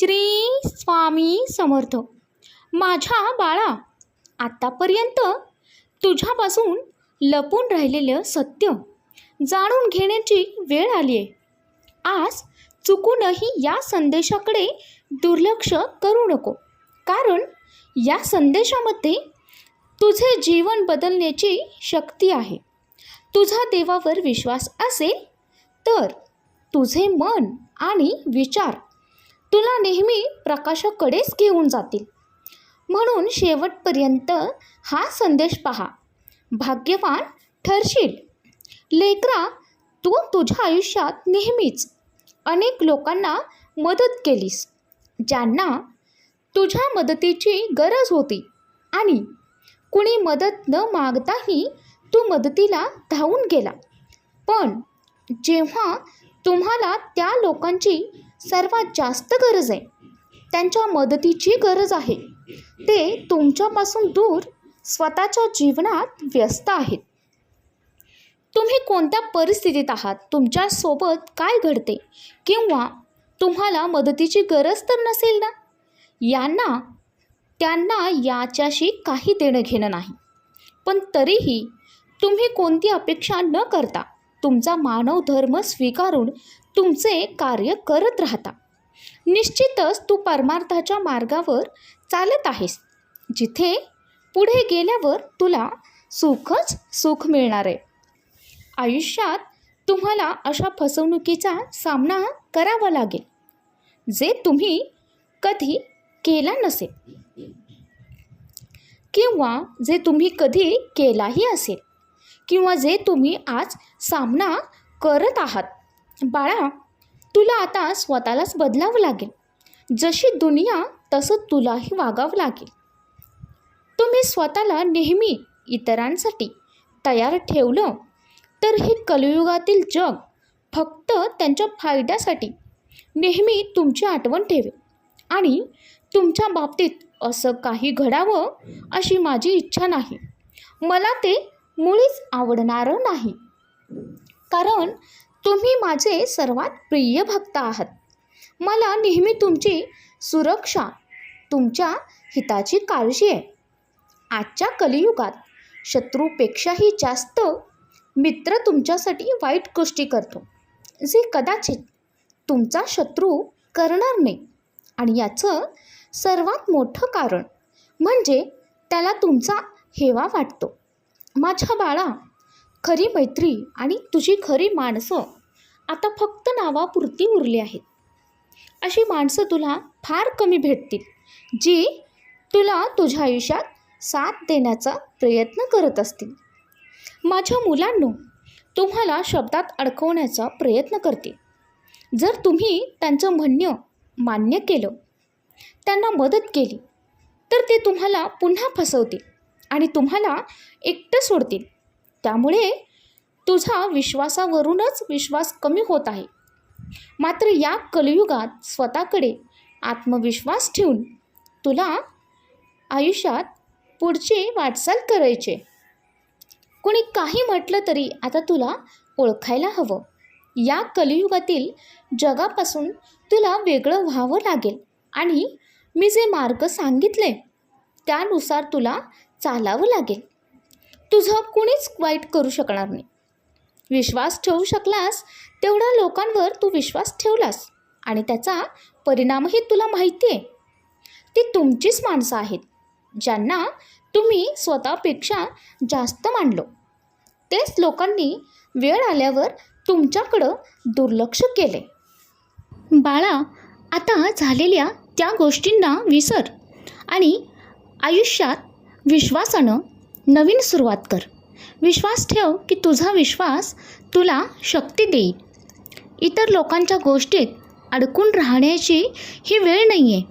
श्री स्वामी समर्थ. माझ्या बाळा आत्तापर्यंत तुझ्यापासून लपून राहिलेलं सत्य जाणून घेण्याची वेळ आली आहे. आज चुकूनही या संदेशाकडे दुर्लक्ष करू नको कारण या संदेशामध्ये तुझे जीवन बदलण्याची शक्ती आहे. तुझा देवावर विश्वास असेल तर तुझे मन आणि विचार तुला नेहमी प्रकाशाकडेच घेऊन जातील. म्हणून शेवटपर्यंत हा संदेश पहा. भाग्यवान ठरशील. लेकरा तू तुझ्या आयुष्यात नेहमीच अनेक लोकांना मदत केलीस ज्यांना तुझ्या मदतीची गरज होती. आणि कुणी मदत न मागताही तू मदतीला धावून गेला. पण जेव्हा तुम्हाला त्या लोकांची सर्वात जास्त गरज आहे. त्यांच्या मदतीची गरज आहे. ते तुमच्यापासून दूर स्वतःच्या जीवनात व्यस्त आहेत. तुम्ही कोणत्या परिस्थितीत आहात? तुमच्यासोबत काय घडते? किंवा तुम्हाला मदतीची गरज तर नसेल ना? यांना त्यांना याच्याशी काही देणं घेणं नाही. पण तरीही तुम्ही कोणती अपेक्षा न करता तुमचा मानव धर्म स्वीकारून तुमचे कार्य करत राहता. निश्चितच तू परमार्थाच्या मार्गावर चालत आहेस. जिथे पुढे गेल्यावर तुला सुखच सुख मिळणार आहे. आयुष्यात तुम्हाला अशा फसवणुकीचा सामना करावा लागेल जे तुम्ही कधी केला नसेल. किंवा जे तुम्ही कधी केलाही असेल किंवा जे तुम्ही आज सामना करत आहात. बाळा तुला आता स्वतःलाच बदलावं लागेल. जशी दुनिया तसं तुलाही वागावं लागेल. तुम्ही स्वतःला नेहमी इतरांसाठी तयार ठेवलं तर हे कलियुगातील जग फक्त त्यांच्या फायद्यासाठी नेहमी तुमची आठवण ठेवे आणि तुमच्या बाबतीत असं काही घडावं अशी माझी इच्छा नाही. मला ते मुळीच आवडणारं नाही. कारण तुम्ही माझे सर्वात प्रिय भक्त आहात. मला नेहमी तुमची सुरक्षा तुमच्या हिताची काळजी आहे. आजच्या कलियुगात शत्रूपेक्षाही जास्त मित्र तुमच्यासाठी वाईट गोष्टी करतो. जे कदाचित तुमचा शत्रू करणार नाही. आणि याचं सर्वात मोठं कारण म्हणजे त्याला तुमचा हेवा वाटतो. माझ्या बाळा खरी मैत्री आणि तुझी खरी माणसं आता फक्त नावापुरती उरली आहेत. अशी माणसं तुला फार कमी भेटतील जी तुला तुझ्या आयुष्यात साथ देण्याचा प्रयत्न करत असतील. माझ्या मुलांनो तुम्हाला शब्दात अडकवण्याचा प्रयत्न करते जर तुम्ही त्यांचं म्हणणं मान्य केलं त्यांना मदत केली तर ते तुम्हाला पुन्हा फसवतील आणि तुम्हाला एकटं सोडतील. त्यामुळे तुझा विश्वासावरूनच विश्वास कमी होत आहे. मात्र या कलियुगात स्वतःकडे आत्मविश्वास ठेवून तुला आयुष्यात पुढचे वाटचाल करायचे. कोणी काही म्हटलं तरी आता तुला ओळखायला हवं. या कलियुगातील जगापासून तुला वेगळं व्हावं लागेल. आणि मी जे मार्ग सांगितले त्यानुसार तुला चालावं लागेल. तुझं कुणीच वाईट करू शकणार नाही. विश्वास ठेवू शकलास तेवढ्या लोकांवर तू विश्वास ठेवलास आणि त्याचा परिणामही तुला माहिती आहे. ती तुमचीच माणसं आहेत ज्यांना तुम्ही स्वतःपेक्षा जास्त मानलो. तेच लोकांनी वेळ आल्यावर तुमच्याकडं दुर्लक्ष केले बाळा आता झालेल्या त्या गोष्टींना विसर आणि आयुष्यात विश्वासानं नवीन सुरुवात कर. विश्वास ठेव की तुझा विश्वास तुला शक्ती देईल. इतर लोकांच्या गोष्टीत अडकून राहण्याची ही वेळ नाही आहे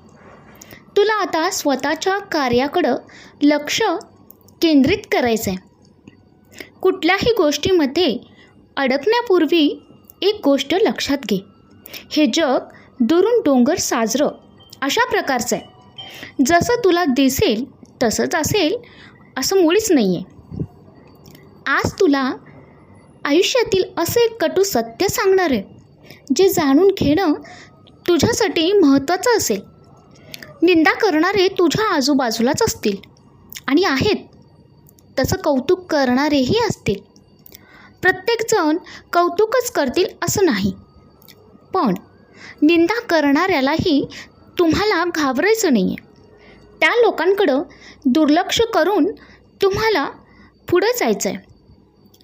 तुला आता स्वतःच्या कार्याकडं लक्ष केंद्रित करायचं आहे कुठल्याही गोष्टीमध्ये अडकण्यापूर्वी एक गोष्ट लक्षात घे. हे जग दुरून डोंगर साजरं अशा प्रकारचं आहे जसं तुला दिसेल तसंच असेल. असं मुळीच नाही आहे आज तुला आयुष्यातील असं एक कटू सत्य सांगणार आहे जे जाणून घेणं तुझ्यासाठी महत्त्वाचं असेल. निंदा करणारे तुझ्या आजूबाजूलाच असतील आणि आहेत. तसं कौतुक करणारेही असतील. प्रत्येकजण कौतुकच करतील असं नाही. पण निंदा करणाऱ्यालाही तुम्हाला घाबरायचं नाही आहे त्या लोकांकडं दुर्लक्ष करून तुम्हाला पुढं जायचं आहे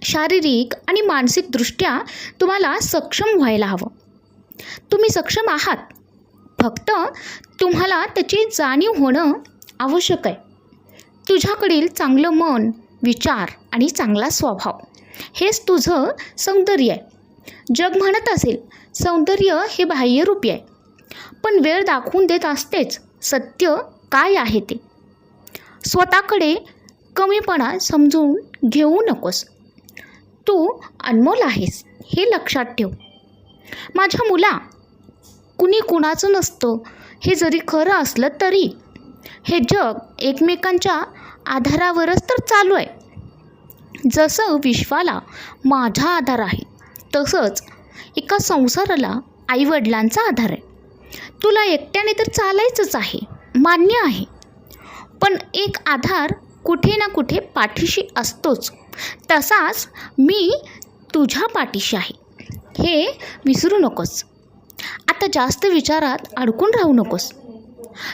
शारीरिक आणि मानसिकदृष्ट्या तुम्हाला सक्षम व्हायला हवं. तुम्ही सक्षम आहात. फक्त तुम्हाला त्याची जाणीव होणं आवश्यक आहे. तुझ्याकडील चांगलं मन विचार आणि चांगला स्वभाव हेच तुझं सौंदर्य आहे. जग म्हणत असेल सौंदर्य हे बाह्यरूपी आहे. पण वेळ दाखवून देत असतेच सत्य काय आहे ते? स्वतःकडे कमीपणा समजून घेऊ नकोस. तू अनमोल आहेस हे लक्षात ठेव. माझ्या मुला कुणी कुणाचं नसतं हे जरी खरं असलं तरी. हे जग एकमेकांच्या आधारावरच तर चालू आहे. जसं विश्वाला माझा आधार आहे तसंच एका संसाराला आईवडिलांचा आधार आहे. तुला एकट्याने तर चालायचंच आहे मान्य आहे. पण एक आधार कुठे ना कुठे पाठीशी असतोच. तसाच मी तुझ्या पाठीशी आहे. हे विसरू नकोस. आता जास्त विचारात अडकून राहू नकोस.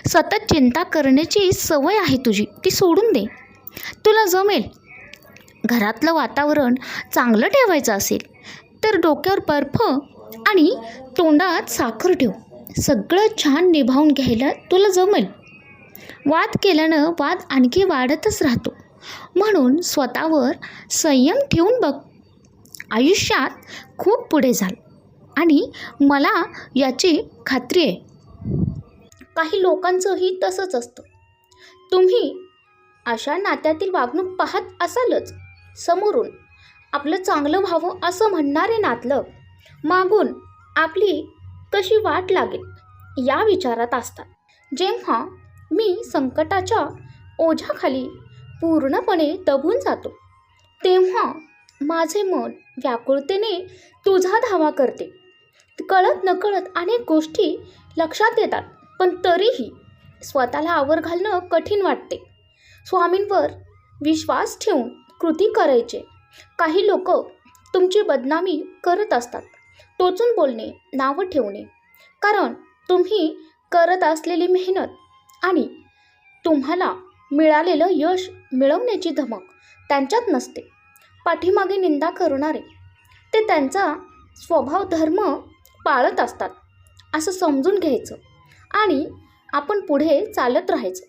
सतत चिंता करण्याची सवय आहे तुझी. ती सोडून दे. तुला जमेल. घरातलं वातावरण चांगलं ठेवायचं असेल तर डोक्यावर बर्फ आणि तोंडात साखर ठेव. सगळं छान निभावून घ्यायला तुला जमेल. वाद केल्यानं वाद आणखी वाढतच राहतो. म्हणून स्वतःवर संयम ठेवून बघ. आयुष्यात खूप पुढे जाल. आणि मला याची खात्री आहे. काही लोकांचंही तसंच असतं. तुम्ही अशा नात्यातील वागणूक पाहत असालच. समोरून आपलं चांगलं व्हावं असं म्हणणारे नातलं मागून आपली कशी वाट लागेल या विचारात असतात. जेव्हा मी संकटाच्या ओझ्याखाली पूर्णपणे दबून जातो. तेव्हा माझे मन व्याकुळतेने तुझा धावा करते. कळत नकळत अनेक गोष्टी लक्षात येतात पण तरीही स्वतःला आवर घालणं कठीण वाटते. स्वामींवर विश्वास ठेवून कृती करायचे. काही लोक तुमची बदनामी करत असतात. टोचून बोलणे नावं ठेवणे. कारण तुम्ही करत असलेली मेहनत आणि तुम्हाला मिळालेलं यश मिळवण्याची धमक त्यांच्यात नसते. पाठीमागे निंदा करणारे ते त्यांचा स्वभाव धर्म पाळत असतात असं समजून घ्यायचं आणि आपण पुढे चालत राहायचं.